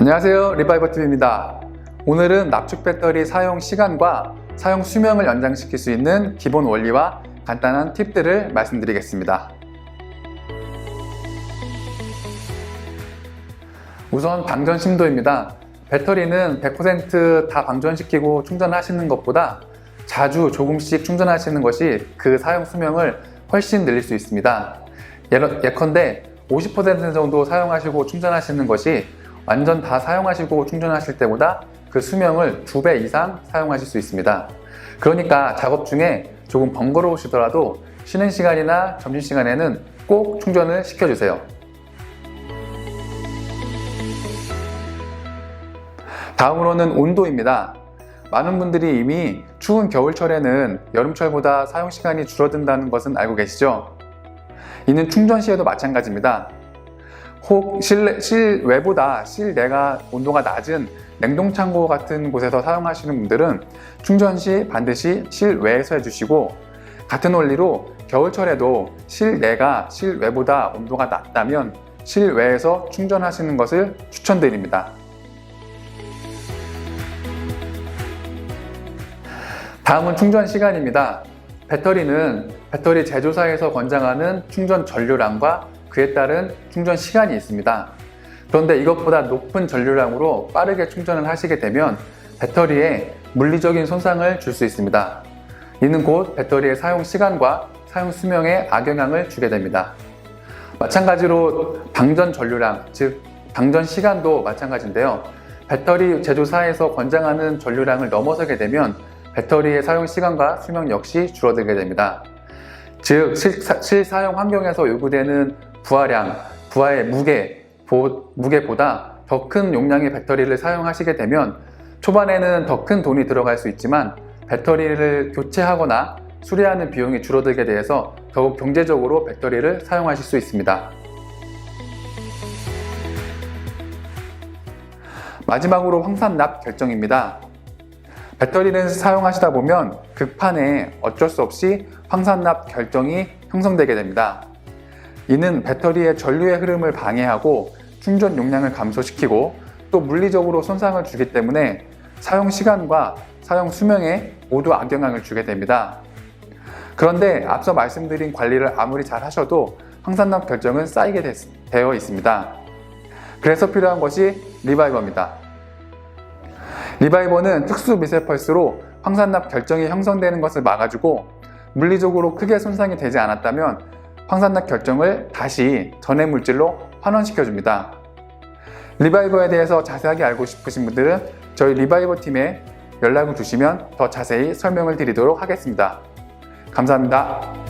안녕하세요. 리바이버TV입니다. 오늘은 납축 배터리 사용 시간과 사용 수명을 연장시킬 수 있는 기본 원리와 간단한 팁들을 말씀드리겠습니다. 우선 방전 심도입니다. 배터리는 100%다 방전시키고 충전하시는 것보다 자주 조금씩 충전하시는 것이 그 사용 수명을 훨씬 늘릴 수 있습니다. 예컨대 50% 정도 사용하시고 충전하시는 것이 완전 다 사용하시고 충전하실 때보다 그 수명을 두 배 이상 사용하실 수 있습니다. 그러니까 작업 중에 조금 번거로우시더라도 쉬는 시간이나 점심시간에는 꼭 충전을 시켜주세요. 다음으로는 온도입니다. 많은 분들이 이미 추운 겨울철에는 여름철보다 사용 시간이 줄어든다는 것은 알고 계시죠? 이는 충전 시에도 마찬가지입니다. 혹 실내, 실외보다 실내가 온도가 낮은 냉동창고 같은 곳에서 사용하시는 분들은 충전 시 반드시 실외에서 해주시고 같은 원리로 겨울철에도 실내가 실외보다 온도가 낮다면 실외에서 충전하시는 것을 추천드립니다. 다음은 충전 시간입니다. 배터리는 배터리 제조사에서 권장하는 충전 전류량과 그에 따른 충전 시간이 있습니다. 그런데 이것보다 높은 전류량으로 빠르게 충전을 하시게 되면 배터리에 물리적인 손상을 줄 수 있습니다. 이는 곧 배터리의 사용 시간과 사용 수명에 악영향을 주게 됩니다. 마찬가지로 방전 전류량, 즉 방전 시간도 마찬가지인데요. 배터리 제조사에서 권장하는 전류량을 넘어서게 되면 배터리의 사용 시간과 수명 역시 줄어들게 됩니다. 즉 실사, 실사용 환경에서 요구되는 부하량, 부하의 무게, 보, 무게보다 더 큰 용량의 배터리를 사용하시게 되면 초반에는 더 큰 돈이 들어갈 수 있지만 배터리를 교체하거나 수리하는 비용이 줄어들게 돼서 더욱 경제적으로 배터리를 사용하실 수 있습니다. 마지막으로 황산납 결정입니다. 배터리를 사용하시다 보면 극판에 어쩔 수 없이 황산납 결정이 형성되게 됩니다. 이는 배터리의 전류의 흐름을 방해하고 충전 용량을 감소시키고 또 물리적으로 손상을 주기 때문에 사용 시간과 사용 수명에 모두 악영향을 주게 됩니다. 그런데 앞서 말씀드린 관리를 아무리 잘 하셔도 황산납 결정은 쌓이게 됐- 되어 있습니다. 그래서 필요한 것이 리바이버입니다. 리바이버는 특수 미세 펄스로 황산납 결정이 형성되는 것을 막아주고 물리적으로 크게 손상이 되지 않았다면 황산납 결정을 다시 전해 물질로 환원시켜 줍니다. 리바이버에 대해서 자세하게 알고 싶으신 분들은 저희 리바이버 팀에 연락을 주시면 더 자세히 설명을 드리도록 하겠습니다. 감사합니다.